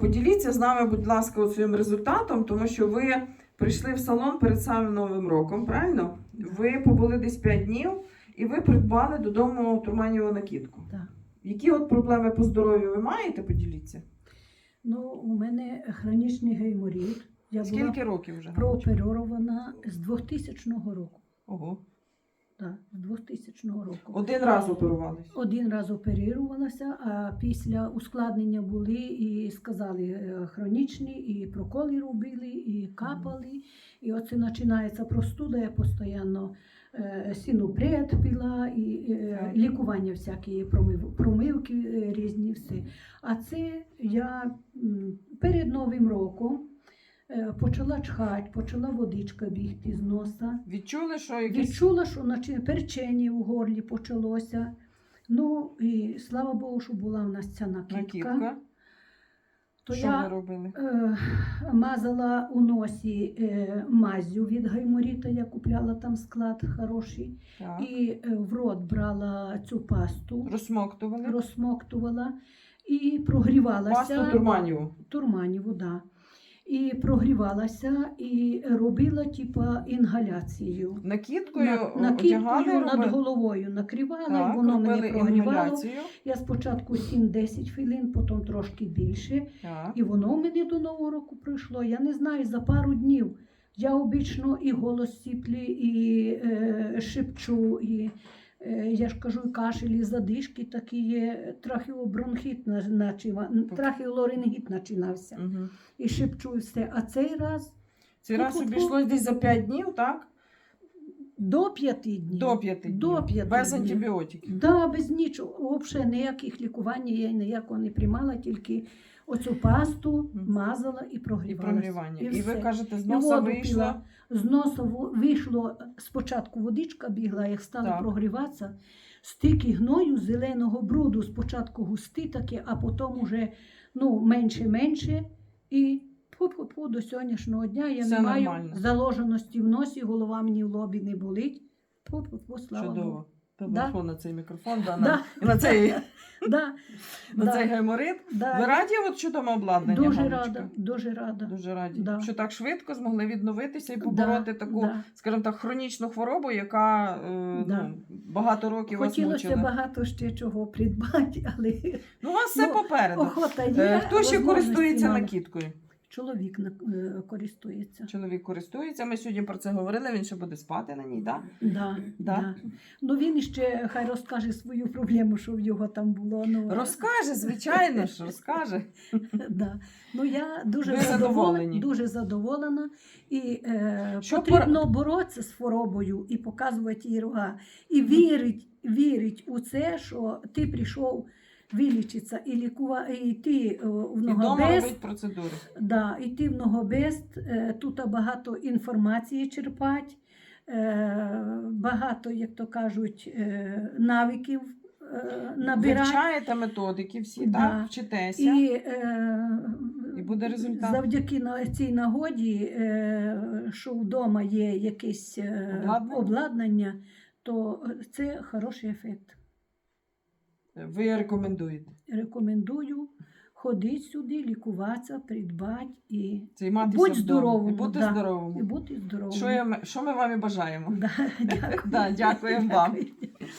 поділіться з нами, будь ласка, своїм результатом, тому що ви прийшли в салон перед самим Новим роком, правильно? Ви побули десь 5 днів і ви придбали додому турманіву накидку. Так. Які от проблеми по здоров'ю ви маєте? Поділіться. Ну, у мене хронічний гейморіт. Я була Скільки років вже? прооперована з 2000 року. Ого. Так, з 2000 року. Один раз оперувались. Один раз оперувалася, а після ускладнення були і сказали е, хронічні, і проколи робили, і капали. І оце починається простуда, я постійно е, синопред пила, і е, лікування всякі, промивки різні, все. А це я перед Новим роком почала чхати, почала водичка бігти з носа. Відчули, що якісь Відчула, що наче перчення в горлі почалося. Ну і слава Богу, що була в нас ця накидка. накидка. То що ви я робили? е, мазала у носі е, мазю від гайморіта, я купляла там склад хороший. Так. І е, в рот брала цю пасту, Розсмоктували. розсмоктувала і прогрівалася. Пасту турманіву. Турманіву, да. І прогрівалася, і робила типа інгаляцію. Накидкою На, накидкою над головою накривала, Так, і воно мене прогрівало. інгаляцію. Я спочатку 7-10 хвилин, потім трошки більше. Так. І воно мені до Нового року прийшло. Я не знаю, за пару днів. Я обично і голос сіплі, і е, шепчу, і я ж кажу, і кашель, і задишки такі є. трахіобронхіт, трахіолорингіт починався. Угу. І шепчу все. А цей раз Цей раз обійшлось десь за 5 днів, так? До п'яти днів. До 5 днів. До п'яти Без днів. антибіотиків. Да, без нічого. Взагалі ніяких лікувань я ніякого не приймала, тільки оцю пасту мазала і І прогрівання. І, ви кажете, з носа воду пила. З носа вийшло спочатку водичка бігла, як стала Так. прогріватися, стільки гною, зеленого бруду, спочатку густий такий, а потім уже ну, менше-менше. І пу-пу-пу, до сьогоднішнього дня я Все не маю нормально. заложеності в носі, голова мені в лобі не болить. Пу-пу-пу, слава Богу. Чудово. Да. Телефон на цей мікрофон, да, на, і на цей, Да, на да, цей гайморит. да. Ви раді от чудовому обладнанню? Дуже мамочка? рада, дуже рада. Дуже раді. Да. Що так швидко змогли відновитися і побороти таку, да. скажімо так, хронічну хворобу, яка е, Да. ну, багато років вас Хотілося мучила. багато ще чого придбати, але Ну, у вас все Ну, попереду. охота є. Е, Хто ще возможності користується мало. накидкою? Чоловік на- е, користується. Чоловік користується. Ми сьогодні про це говорили. Він ще буде спати на ній, так? Да, Да? да. Ну він ще хай розкаже свою проблему, що в його там було. Ну, Розкаже, звичайно ж, розкаже. да. ну я дуже Ви задоволена, дуже задоволена. І е, Що потрібно боротися з хворобою і показувати їй рога. І вірить, вірить у це, що ти прийшов вилічитися і лікува... і йти е, в Ногобест. процедури. Да, йти в Ногобест, е, тут багато інформації черпати, е, багато, як то кажуть, навиків набирати. Вивчаєте методики всі, Да. так? Вчитеся. І, е, І буде результат. завдяки цій нагоді, що вдома є якесь Обладнання? обладнання, то це хороший ефект. Ви рекомендуєте Рекомендую ходити сюди, лікуватися, придбати і, займатися Будь вдома. І бути да. і бути здоровим. Що, я, що ми вам і бажаємо. Да, дякую. Да, дякуємо вам. Дякую.